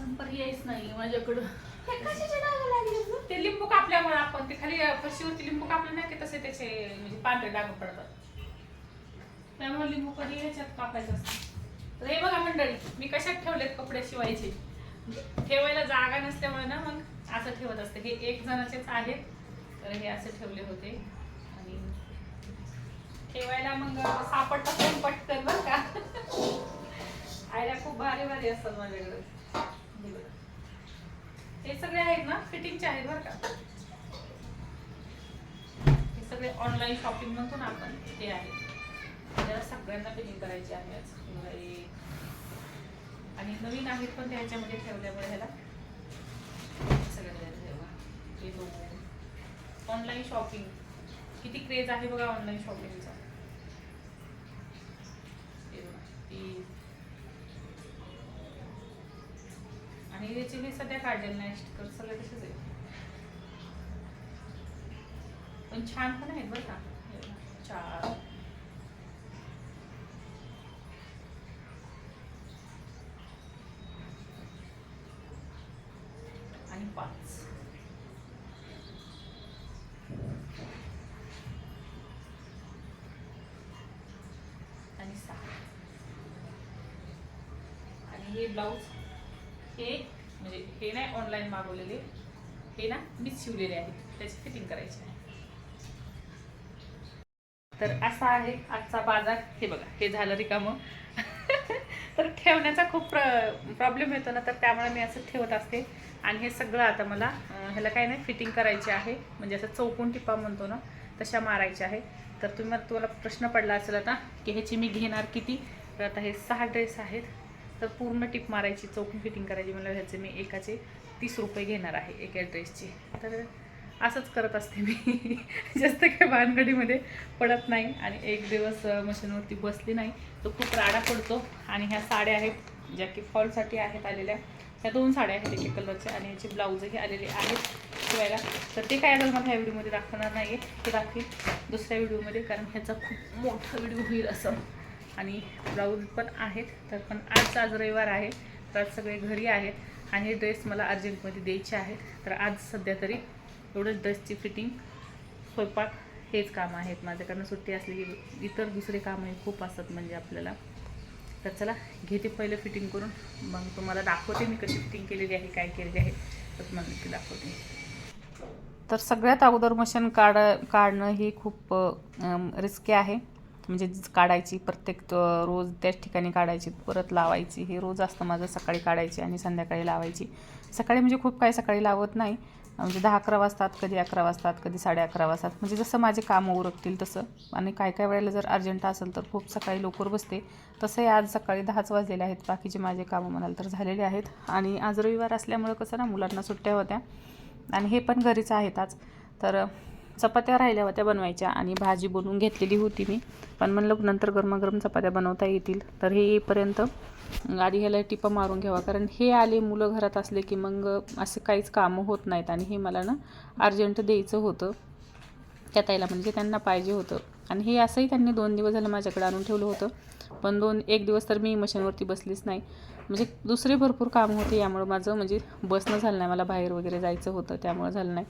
अजून पर्यायच नाही माझ्याकडं. हे डाग लागले? ते? लिंबू कापल्यामुळे आपण ते खाली फरशीवरती लिंबू कापले नाही की तसे त्याचे म्हणजे पांढरे डाग पडतात. त्यामुळे लिंबू कधी ह्याच्यात कापायचं असतं. तर हे बघा मंडळी मी कशात ठेवलेत कपडे शिवायचे? ठेवायला जागा नसल्यामुळे ना मग असं ठेवत असते. हे एक जणाचेच आहेत तर हे असे ठेवले होते. आणि ठेवायला मग सापडतात पण पटकन बरं का. आयला खूप भारी भारी असतात माझ्याकडे. हे हे सगळे आहेत ना? फिटिंगचे आहेत बरं का? हे सगळे ऑनलाईन शॉपिंग म्हणतो ना आपण ते आहे सगळ्यांना फिटिंग करायची आहे आज. मला एक आणि नवीन आहेत पण ते ह्याच्यामध्ये ठेवल्यामुळे ह्याला सगळ्यांना ठेवा. हे दोन ऑनलाईन शॉपिंग किती क्रेज आहे बघा ऑनलाईन शॉपिंगचा आणि मी सध्या काढलेली नाही स्टिकर सगळे तसेच आहे पण छान पण आहेत बरं का. हे चार. आणि पाच. आणि सहा. आणि हे ब्लाऊज हे म्हणजे हे नाही ऑनलाईन मागवलेले. हे ना मीच शिवलेले आहे त्याची फिटिंग करायची आहे. तर असा आहे आजचा बाजार. हे बघा हे झालं रिकामं. तर ठेवण्याचा खूप प्र प्रॉब्लेम येतो ना तर त्यामुळे मी असं ठेवत असते. आणि हे सगळं आता मला ह्याला काय नाही फिटिंग करायची आहे. म्हणजे असं चौकून टिपा म्हणतो ना तशा मारायच्या आहे. तर तुम्ही तुम्हाला प्रश्न पडला असेल आता की ह्याची मी घेणार किती? तर आता हे सहा ड्रेस आहेत. तर पूर्ण टिप मारायची चौकून फिटिंग करायची मला ह्याचे मी एकाचे तीस रुपये घेणार आहे एका ड्रेसचे तर असंच करत असते मी. जास्त काय भानगडीमध्ये पडत नाही आणि एक दिवस मशीनवरती बसली नाही तो खूप राडा पडतो. आणि ह्या साड्या आहेत ज्या की फॉलसाठी आहेत आलेल्या ह्या दोन साड्या आहेत एके कलरच्या आणि ह्याचे ब्लाऊजही आलेले आहेत शिवायला. तर ते काय आता मला ह्या व्हिडिओमध्ये दाखवणार नाही आहे ते दाखवेल दुसऱ्या व्हिडिओमध्ये कारण ह्याचा खूप मोठा व्हिडिओ होईल असं. आणि ब्लाऊज पण आहेत तर पण आज आज रविवार आहे तर आज सगळे घरी आहेत आणि हे ड्रेस मला अर्जंटमध्ये द्यायचे आहेत. तर आज सध्या तरी एवढंच ड्रेसची फिटिंग स्वयंपाक हेच काम आहेत माझे. कारण सुट्टी असली की इतर दुसरे कामही खूप असतात म्हणजे आपल्याला. तर चला घेते पहिलं फिटिंग करून. मग तुम्हाला दाखवते मी कशी फिटिंग केलेली आहे काय केलेली आहे. तर तुम्हाला नक्की दाखवते. तर सगळ्यात अगोदर मशीन काढ काढणं ही खूप रिस्की आहे. म्हणजे काढायची प्रत्येक रोज त्याच ठिकाणी काढायची परत लावायची. हे रोज असतं माझं सकाळी काढायची आणि संध्याकाळी लावायची. सकाळी म्हणजे खूप काही सकाळी लावत नाही. म्हणजे दहा अकरा वाजतात कधी अकरा वाजतात कधी साडे अकरा वाजतात. म्हणजे जसं माझे कामं उरकतील तसं. आणि काय काय वेळेला जर अर्जंट असेल तर खूप सकाळी लवकर बसते. तसंही आज सकाळी दहाच वाजलेले आहेत. बाकीचे माझे कामं म्हणाल तर झालेले आहेत. आणि आज रविवार असल्यामुळं कसं ना मुलांना सुट्ट्या होत्या. आणि हे पण घरीच आहेत आज. तर चपात्या राहिल्या होत्या बनवायच्या आणि भाजी बनवून घेतलेली होती मी. पण म्हणलं नंतर गरमागरम चपात्या बनवता येतील. तर हे येईपर्यंत आधी ह्याला टिपा मारून घ्यावा. कारण हे आले मुलं घरात असले की मग असे काहीच कामं होत नाहीत आणि हे मला ना अर्जंट द्यायचं होतं. त्या ताईला म्हणजे त्यांना पाहिजे होतं. आणि हे असंही त्यांनी दोन दिवस झालं माझ्याकडे आणून ठेवलं होतं. पण दोन एक दिवस तर मी मशीनवरती बसलीच नाही. म्हणजे दुसरे भरपूर काम होते यामुळं माझं म्हणजे बसणं झालं नाही. मला बाहेर वगैरे जायचं होतं त्यामुळं झालं नाही.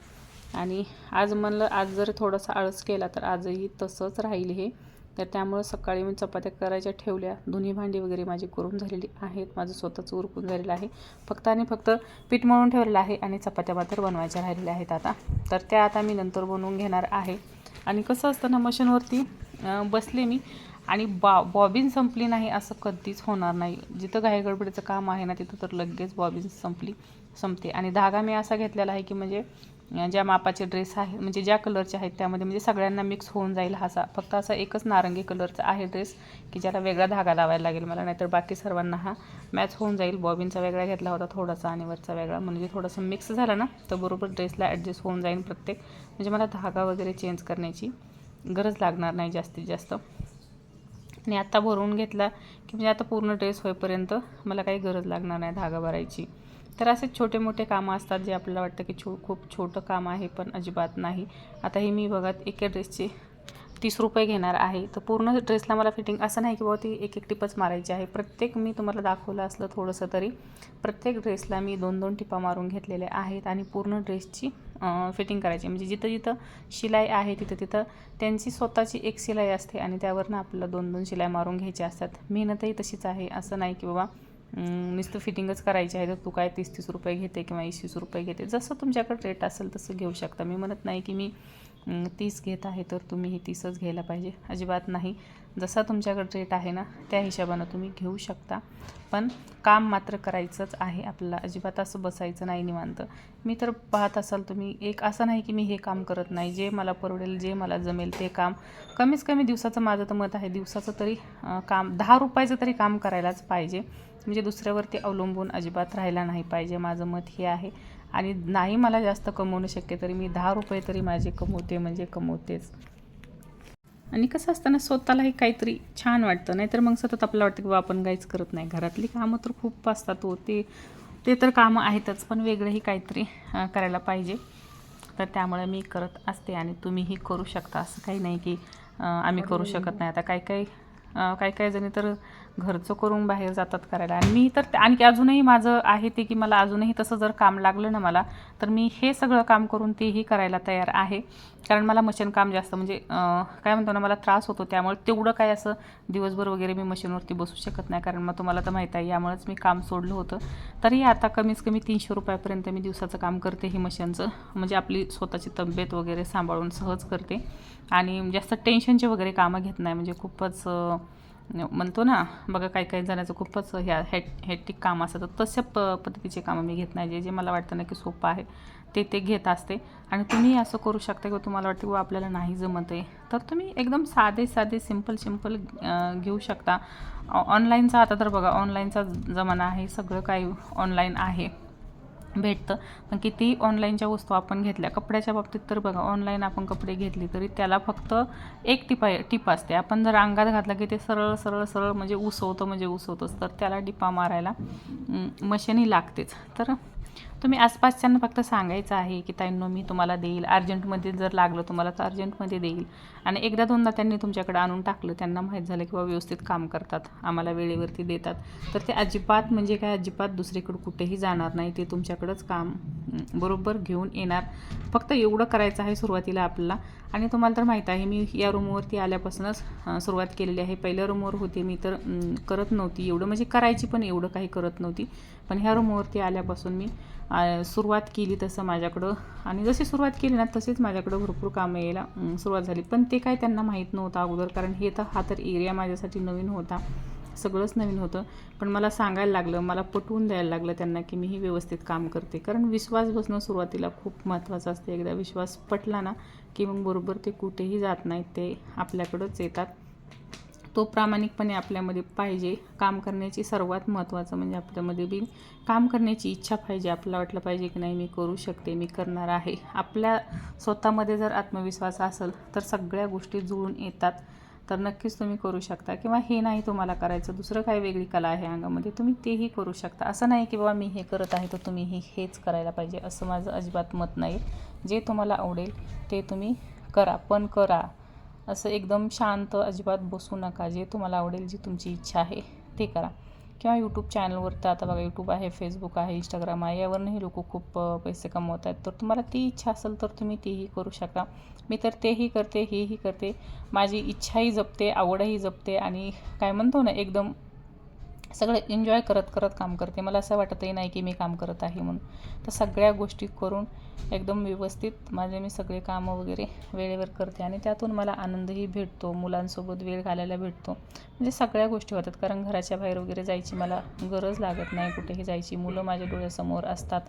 आणि आज म्हणलं आज जर थोडासा आळस केला तर आजही तसंच राहील हे. तर त्यामुळं सकाळी मी चपात्या करायच्या ठेवल्या. दोन्ही भांडी वगैरे माझी करून झालेली आहेत. माझं स्वतःच उरकून झालेलं आहे. फक्त आणि फक्त पीठ मळून ठेवलेलं आहे आणि चपात्या मात्र बनवायच्या राहिलेल्या आहेत आता. तर त्या आता मी नंतर बनवून घेणार आहे. आणि कसं असतं ना मशीनवरती बसले मी आणि बा बॉबिन संपली नाही असं कधीच होणार नाही. जिथं घाई गडबडीचं काम आहे ना तिथं तर लगेच बॉबिन संपली संपते. आणि धागा मी असा घेतलेला आहे की म्हणजे ज्या मापाचे ड्रेस आहे म्हणजे ज्या कलरचे आहेत त्यामध्ये म्हणजे सगळ्यांना मिक्स होऊन जाईल हा असा फक्त असा एकच नारंगी कलरचा आहे ड्रेस की ज्याला वेगळा धागा लावायला लागेल मला नाहीतर बाकी सर्वांना हा मॅच होऊन जाईल. बॉबिनचा वेगळा घेतला होता थोडासा आणि वरचा वेगळा म्हणजे थोडंसं मिक्स झालं ना तर बरोबर ड्रेसला ॲडजस्ट होऊन जाईल प्रत्येक. म्हणजे मला धागा वगैरे चेंज करण्याची गरज लागणार नाही जास्तीत जास्त. आणि आत्ता भरून घेतला की म्हणजे आता पूर्ण ड्रेस होईपर्यंत मला काही गरज लागणार नाही धागा भरायची. तर असे छोटे मोठे कामं असतात जे आपल्याला वाटतं की छो खूप छोटं काम आहे पण अजिबात नाही. आता हे मी बघत एका ड्रेसचे तीस रुपये घेणार आहे. तर पूर्ण ड्रेसला मला फिटिंग असं नाही की बाबा ती एक एक टिपच मारायची आहे. प्रत्येक मी तुम्हाला दाखवलं असलं थोडंसं तरी प्रत्येक ड्रेसला मी दोन दोन टिपा मारून घेतलेल्या आहेत आणि पूर्ण ड्रेसची फिटिंग करायची. म्हणजे जिथं जिथं शिलाई आहे तिथं तिथं त्यांची स्वतःची एक शिलाई असते आणि त्यावरनं आपल्याला दोन दोन शिलाई मारून घ्यायची असतात. मेहनतही तशीच आहे. असं नाही की बाबा नुसतं फिटिंगच करायची आहे तर तू काय तीस तीस रुपये घेते किंवा वीस रुपये घेते? जसं तुमच्याकडे रेट असेल तसं घेऊ शकता. मी म्हणत नाही की मी तीस घेत आहे तर तुम्ही ही तीसच घ्यायला पाहिजे. अजिबात नाही. जसा तुमच्याकडे रेट आहे ना त्या हिशोबानं तुम्ही घेऊ शकता. पण काम मात्र करायचंच आहे आपल्याला. अजिबात असं बसायचं नाही निवांत. मी तर पाहत असाल तुम्ही एक असं नाही की मी हे काम करत नाही. जे मला परवडेल जे मला जमेल ते काम. कमीत कमी दिवसाचं माझं तर मत आहे दिवसाचं तरी काम दहा रुपयाचं तरी काम करायलाच पाहिजे. म्हणजे दुसऱ्यावरती अवलंबून अजिबात राहायला नाही पाहिजे. माझं मत हे आहे. आणि नाही मला जास्त कमवणं शक्य तरी मी दहा रुपये तरी माझे कमवते म्हणजे कमवतेच. आणि कसं असतं ना स्वतःलाही काहीतरी छान वाटतं. नाहीतर मग सतत आपल्याला वाटतं की बा आपण काहीच करत नाही. घरातली कामं तर खूप असतात हो. ते ते तर कामं आहेतच पण वेगळंही काहीतरी करायला पाहिजे. तर त्यामुळे मी करत असते आणि तुम्हीही करू शकता. असं काही नाही की आम्ही करू शकत नाही. आता काही काही काही काही जणी तर घरचं करून बाहेर जातात करायला. आणि मी तर आणखी अजूनही माझं आहे ते की मला अजूनही तसं जर काम लागलं ना मला तर मी हे सगळं काम करून तेही करायला तयार आहे. कारण मला मशीन काम जास्त म्हणजे काय म्हणतो ना मला त्रास होतो त्यामुळे तेवढं काय असं दिवसभर वगैरे मी मशीनवरती बसू शकत नाही. कारण मग तुम्हाला तर माहीत आहे यामुळेच मी काम सोडलं होतं. तरी आता कमीत कमी तीनशे रुपयापर्यंत मी दिवसाचं काम करते हे मशीनचं. म्हणजे आपली स्वतःची तब्येत वगैरे सांभाळून सहज करते. आणि जास्त टेन्शनचे वगैरे कामं घेत नाही. म्हणजे खूपच म्हणतो ना बघा काही काही जणांचं खूपच ह्या हेट हेटिक काम असतं. तर तशा प पद्धतीचे कामं मी घेत नाही. जे जे मला वाटतं ना की सोपं आहे ते ते घेत असते. आणि तुम्ही असं करू शकता किंवा तुम्हाला वाटतं किंवा आपल्याला नाही जमत आहे तर तुम्ही एकदम साधे साधे सिंपल सिंपल घेऊ शकता. ऑनलाईनचा आता तर बघा ऑनलाईनचा जमाना आहे. सगळं काही ऑनलाईन आहे. भेटतं. पण किती ऑनलाईनच्या वस्तू आपण घेतल्या कपड्याच्या बाबतीत तर बघा ऑनलाईन आपण कपडे घेतली तरी त्याला फक्त एक टिपा टिप असते. आपण जर अंगात घातलं की ते सरळ सरळ सरळ म्हणजे उसवतं म्हणजे उसवतंच तर त्याला टिपा मारायला मशीनही लागतेच. तर तुम्ही आसपासच्यांना फक्त सांगायचं आहे की ताईंनो मी तुम्हाला देईल. अर्जंटमध्ये जर लागलं तुम्हाला तर अर्जंटमध्ये देईल. आणि एकदा दोनदा त्यांनी तुमच्याकडे आणून टाकलं त्यांना माहीत झालं की बाबा व्यवस्थित काम करतात आम्हाला वेळेवरती देतात. तर ते अजिबात म्हणजे काय अजिबात दुसरीकडं कुठेही जाणार नाही ते तुमच्याकडंच काम बरोबर घेऊन येणार. फक्त एवढं करायचं आहे सुरुवातीला आपल्याला. आणि तुम्हाला तर माहीत आहे मी या रूमवरती आल्यापासूनच सुरुवात केलेली आहे. पहिल्या रूमवर होते मी तर करत नव्हती एवढं. म्हणजे करायची पण एवढं काही करत नव्हती. पण ह्या रूमवरती आल्यापासून मी सुरुवात केली तसं माझ्याकडं. आणि जशी सुरुवात केली ना तशीच माझ्याकडं भरपूर कामं यायला सुरुवात झाली. पण ते काय त्यांना माहीत नव्हतं अगोदर कारण हे तर हा तर एरिया माझ्यासाठी नवीन होता. सगळंच नवीन होतं. पण मला सांगायला लागलं मला पटवून द्यायला लागलं त्यांना की मी ही व्यवस्थित काम करते. कारण विश्वास बसणं सुरुवातीला खूप महत्त्वाचं असते. एकदा विश्वास पटला ना की मग बरोबर ते कुठेही जात नाहीत ते आपल्याकडंच येतात. तो प्रामाणिकपणे आपल्यामध्ये पाहिजे. काम करण्याची सर्वात महत्त्वाचं म्हणजे आपल्यामध्ये बी काम करण्याची इच्छा पाहिजे. आपल्याला वाटलं पाहिजे की नाही मी करू शकते मी करणार आहे. आपल्या स्वतःमध्ये जर आत्मविश्वास असेल तर सगळ्या गोष्टी जुळून येतात. तर नक्कीच तुम्ही करू शकता. किंवा हे नाही तुम्हाला करायचं दुसरं काही वेगळी कला आहे अंगामध्ये तुम्ही तेही करू शकता. असं नाही की बाबा मी हे करत आहे तर तुम्ही हे हेच करायला पाहिजे. असं माझं अजिबात मत नाही. जे तुम्हाला आवडेल ते तुम्ही करा. पण करा. असं एकदम शांत अजिबात बसू नका. जे तुम्हाला आवडेल जी तुमची इच्छा आहे ते करा. किंवा यूट्यूब चॅनलवर तर आता बघा यूट्यूब आहे फेसबुक आहे इंस्टाग्राम आहे यावरनंही लोक खूप पैसे कमवत आहेत. तर तुम्हाला ती इच्छा असेल तर तुम्ही तीही करू शकता. मी तर तेही करते हेही करते. माझी इच्छाही जपते आवडही जपते आणि काय म्हणतो ना एकदम सगळं एन्जॉय करत करत काम करते. मला असं वाटतही नाही की मी काम करत आहे म्हणून. तर सगळ्या गोष्टी करून एकदम व्यवस्थित माझे मी सगळे कामं वगैरे वेळेवर करते आणि त्यातून मला आनंदही भेटतो. मुलांसोबत वेळ घालायला भेटतो. म्हणजे सगळ्या गोष्टी होतात. कारण घराच्या बाहेर वगैरे जायची मला गरज लागत नाही. कुठेही जायची. मुलं माझ्या डोळ्यासमोर असतात.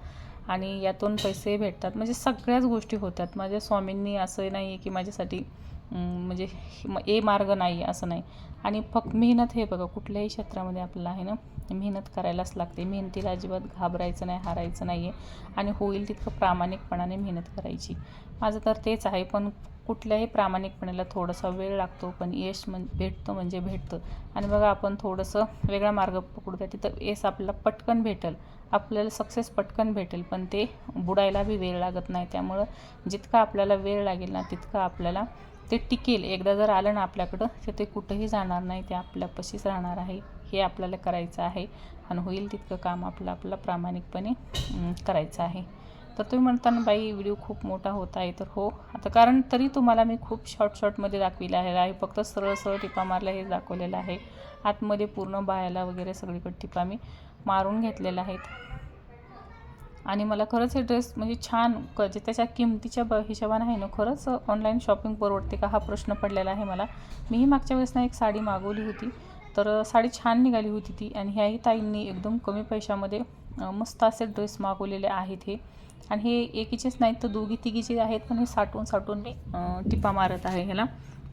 आणि यातून पैसे भेटतात. म्हणजे सगळ्याच गोष्टी होतात. माझ्या स्वामींनी असं नाही आहे की माझ्यासाठी म्हणजे म- ए मार्ग नाही असं नाही. आणि फक्त मेहनत हे बघा कुठल्याही क्षेत्रामध्ये आपल्याला आहे ना मेहनत करायलाच लागते. मेहनतीला अजिबात घाबरायचं नाही हारायचं नाही आहे आणि होईल तितकं प्रामाणिकपणाने मेहनत करायची. माझं तर तेच आहे पण कुठल्याही प्रामाणिकपणाला थोडासा वेळ लागतो पण यश म्हण भेटतं म्हणजे भेटतं. आणि बघा आपण थोडंसं वेगळा मार्ग पकडूया तिथं यश आपल्याला पटकन भेटेल. आपल्याला सक्सेस पटकन भेटेल पण ते बुडायला बी वेळ लागत नाही. त्यामुळं जितका आपल्याला वेळ लागेल ना तितकं आपल्याला ते टिकेल. एकदा जर आलं ना आपल्याकडं तर ते कुठंही जाणार नाही. ते आपल्यापाशीच राहणार आहे. हे आपल्याला करायचं आहे आणि होईल तितकं काम आपलं आपलं प्रामाणिकपणे करायचं आहे. तर तुम्ही म्हणताना बाई व्हिडिओ खूप मोठा होत आहे. तर हो. आता कारण तरी तुम्हाला मी खूप शॉर्ट शॉर्टमध्ये दाखविलं आहे. आहे फक्त सरळ सरळ टिपा मारलं हे दाखवलेलं आहे. आतमध्ये पूर्ण बायाला वगैरे सगळीकडे टिपा मी मारून घेतलेल्या आहेत. आणि मला खरंच हे ड्रेस म्हणजे छान क जे त्याच्या किमतीच्या ब हिशोबाने आहे ना खरंच ऑनलाईन शॉपिंग परवडते का हा प्रश्न पडलेला आहे मला. मीही मागच्या वेळेस ना एक साडी मागवली होती. तर साडी छान निघाली होती ती आणि ह्याही ताईंनी एकदम कमी पैशामध्ये मस्त असे ड्रेस मागवलेले आहेत हे. आणि हे एकीचेच नाहीत तर दोघी तिघीचे आहेत पण हे साठवून साठवून मी टिपा मारत आहे ह्याला.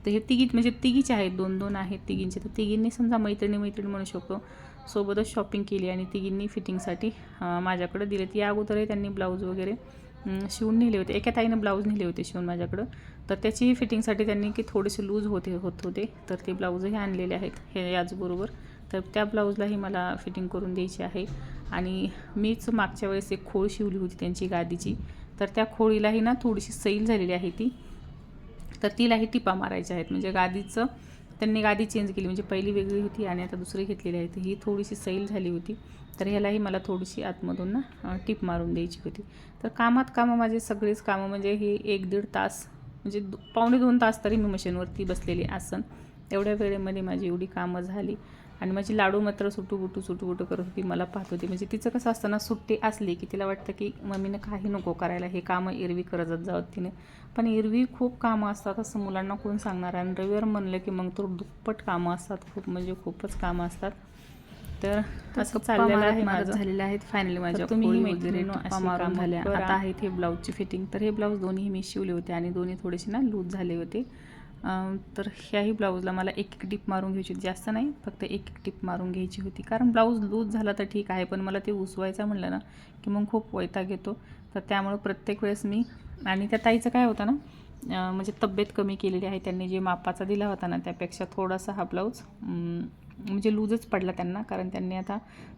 तर हे तिघी म्हणजे तिघीचे आहेत दोन दोन आहेत तिघींचे. तर तिघींनी समजा मैत्रिणी मैत्रिणी म्हणू शकतो. सोबतच शॉपिंग केली आणि तिघींनी फिटिंगसाठी माझ्याकडं दिले. ती अगोदरही त्यांनी ब्लाऊज वगैरे शिवून नेले होते. एका ताईनं ब्लाऊज नेले होते शिवून माझ्याकडं. तर त्याचीही फिटिंगसाठी त्यांनी की थोडेसे लूज होते होत होते. तर ते ब्लाऊजही आणलेले आहेत हे याचबरोबर. तर त्या ब्लाऊजलाही मला फिटिंग करून द्यायची आहे. आणि मीच मागच्या वेळेस एक खोळ शिवली होती त्यांची गादीची. तर त्या खोळीलाही ना थोडीशी सैल झालेली आहे ती. तर तिलाही टिपा मारायच्या आहेत. म्हणजे गादीचं त्यांनी गादी चेंज केली. म्हणजे पहिली वेगळी होती आणि आता दुसरी घेतलेली आहे. तर ही थोडीशी सैल झाली होती. तर ह्यालाही मला थोडीशी आतमधून ना टीप मारून द्यायची होती. तर कामात कामं माझे सगळेच कामं म्हणजे हे एक दीड तास म्हणजे पावणे दोन तास तरी मी मशीनवरती बसलेली आसन. एवढ्या वेळेमध्ये माझी एवढी कामं झाली. आणि माझी लाडू मात्र सुटूबुटू सुटूबुटू करत होती मला पाहत होती. म्हणजे तिचं कसं असतं ना सुट्टी असली की तिला वाटतं की मम्मीनं काही नको करायला हे कामं एरवी करत जावं तिने. पण एरवी खूप कामं असतात असं मुलांना कोण सांगणार? आणि रविवार म्हणलं की मग तर दुप्पट कामं असतात खूप म्हणजे खूपच कामं असतात. तर असं चाललेलं आहे माझं. झालेले आहेत फायनली माझ्या तुम्ही वगैरे मारून झाल्या. आता आहेत हे ब्लाऊजची फिटिंग तर हे ब्लाऊज दोन्ही मी शिवले होते आणि दोन्ही थोडेसे ना लूज झाले होते. तर ह्याही ब्लाऊजला मला एक एक टिप मारून घ्यायची होती. जास्त नाही फक्त एक एक टिप मारून घ्यायची होती. कारण ब्लाऊज लूज झाला तर ठीक आहे पण मला ते उसवायचं म्हणलं ना की मग खूप वैताग येतो. तर त्यामुळं प्रत्येक वेळेस मी आणि त्या ताईचं काय होतं ना म्हणजे तब्येत कमी केलेली आहे. त्यांनी जे मापाचा दिला होता ना त्यापेक्षा थोडासा हा ब्लाऊज म्हणजे लूजच पडला त्यांना. कारण त्यांनी आता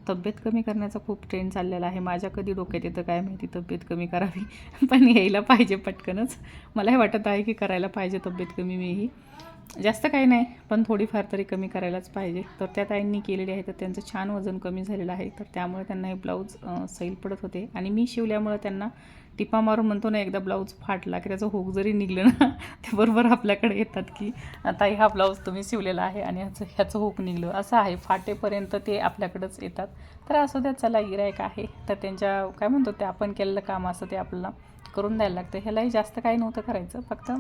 तब्येत कमी करण्याचा खूप ट्रेंड चाललेला आहे. माझ्या कधी डोक्यात येतं काय माहिती तब्येत कमी करावी. पण यायला पाहिजे पटकनच. मला हे वाटत आहे की करायला पाहिजे तब्येत कमी मीही. जास्त काही नाही पण थोडीफार तरी कमी करायलाच पाहिजे. तर त्या ताईंनी केलेली आहे तर त्यांचं छान वजन कमी झालेलं आहे. तर त्यामुळे त्यांना हे ब्लाऊज सैल पडत होते. आणि मी शिवल्यामुळं त्यांना टिपा मारून म्हणतो ना एकदा ब्लाऊज फाटला की त्याचं होक जरी निघलं ना ते बरोबर आपल्याकडे येतात की आता हा ब्लाऊज तुम्ही शिवलेला आहे आणि ह्याचं ह्याचं होक निघलं. असं आहे फाटेपर्यंत ते आपल्याकडंच येतात. तर असं त्या चला गिरायक आहे. तर त्यांच्या काय म्हणतो ते आपण केलेलं काम असं ते आपल्याला करून द्यायला लागतं. ह्यालाही जास्त काही नव्हतं करायचं. फक्त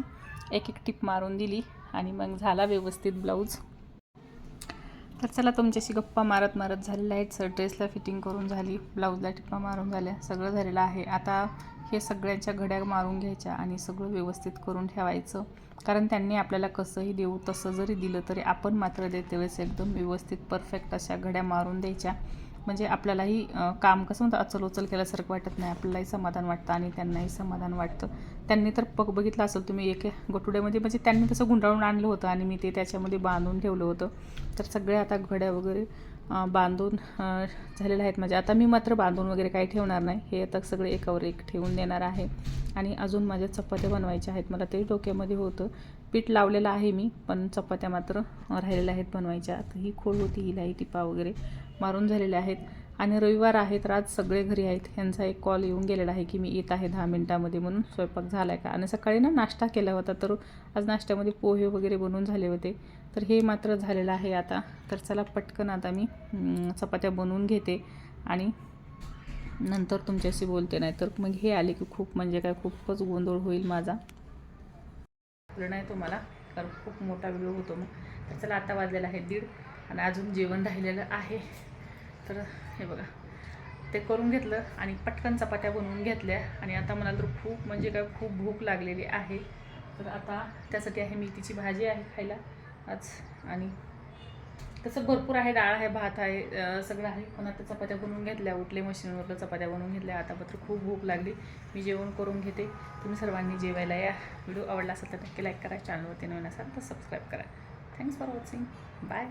एक एक टिप मारून दिली आणि मग झाला व्यवस्थित ब्लाऊज. तर चला तुमच्याशी गप्पा मारत मारत झालेलं आहेत सर ड्रेसला फिटिंग करून झाली ब्लाऊजला टिप्पा मारून झाल्या सगळं झालेलं आहे. आता हे सगळ्यांच्या घड्या मारून घ्यायच्या आणि सगळं व्यवस्थित करून ठेवायचं. कारण त्यांनी आपल्याला कसंही देऊ तसं जरी दिलं तरी आपण मात्र देते वेळेस एकदम व्यवस्थित परफेक्ट अशा घड्या मारून द्यायच्या. म्हणजे आपल्यालाही काम कसं म्हणतं अचल उचल केल्यासारखं वाटत नाही. आपल्यालाही समाधान वाटतं आणि त्यांनाही समाधान वाटतं. त्यांनी तर पग बघितलं असेल तुम्ही एक गोटुड्यामध्ये म्हणजे त्यांनी तसं गुंडाळून आणलं होतं आणि मी ते त्याच्यामध्ये बांधून ठेवलं होतं. तर सगळे आता घड्या वगैरे बांधून झालेले झालेल्या आहेत. म्हणजे आता मी मात्र बांधून वगैरे काही ठेवणार नाही. हे आता सगळे एकावर एक ठेवून देणार आहे. आणि अजून माझ्या चपात्या बनवायच्या आहेत. मला ते डोक्यामध्ये होतं. पीठ लावलेलं आहे मी पण चपात्या मात्र राहिलेल्या आहेत बनवायच्या. आता ही खोल होती हिलाही टिपा वगैरे. मारून झालेले आहेत. आणि रविवार आहेत रात आज सगळे घरी आहेत. ह्यांचा एक कॉल येऊन गेलेला आहे की मी येत आहे दहा मिनटामध्ये म्हणून स्वयंपाक झाला आहे का? आणि सकाळी ना नाश्ता केला होता तर आज नाश्त्यामध्ये पोहे वगैरे बनवून झाले होते. तर हे मात्र झालेलं आहे आता. तर चला पटकन आता मी चपात्या बनवून घेते. आणि नंतर तुमच्याशी बोलते नाही तर मग हे आले की खूप म्हणजे काय खूपच गोंधळ होईल माझा. नाही तुम्हाला कारण खूप मोठा व्हिडिओ होतो मग. तर चला आता वाजलेला आहे दीड. आणि अजून जेवण राहिलेलं आहे. तर हे बघा ते करून घेतलं आणि पटकन चपात्या बनवून घेतल्या. आणि आता मला तर खूप म्हणजे काय खूप भूक लागलेली आहे. तर आता त्यासाठी आहे मेथीची भाजी आहे खायला आज. आणि तसं भरपूर आहे डाळ आहे भात आहे सगळं आहे. पण आता चपात्या बनवून घेतल्या उठले मशीनवरलं चपात्या बनवून घेतल्या. आता मात्र खूप भूक लागली. मी जेवण करून घेते. तुम्ही सर्वांनी जेवायला या. व्हिडिओ आवडला असेल तर नक्की लाईक करा. चॅनलवरती नवीन असाल तर सबस्क्राईब करा. Thanks for watching bye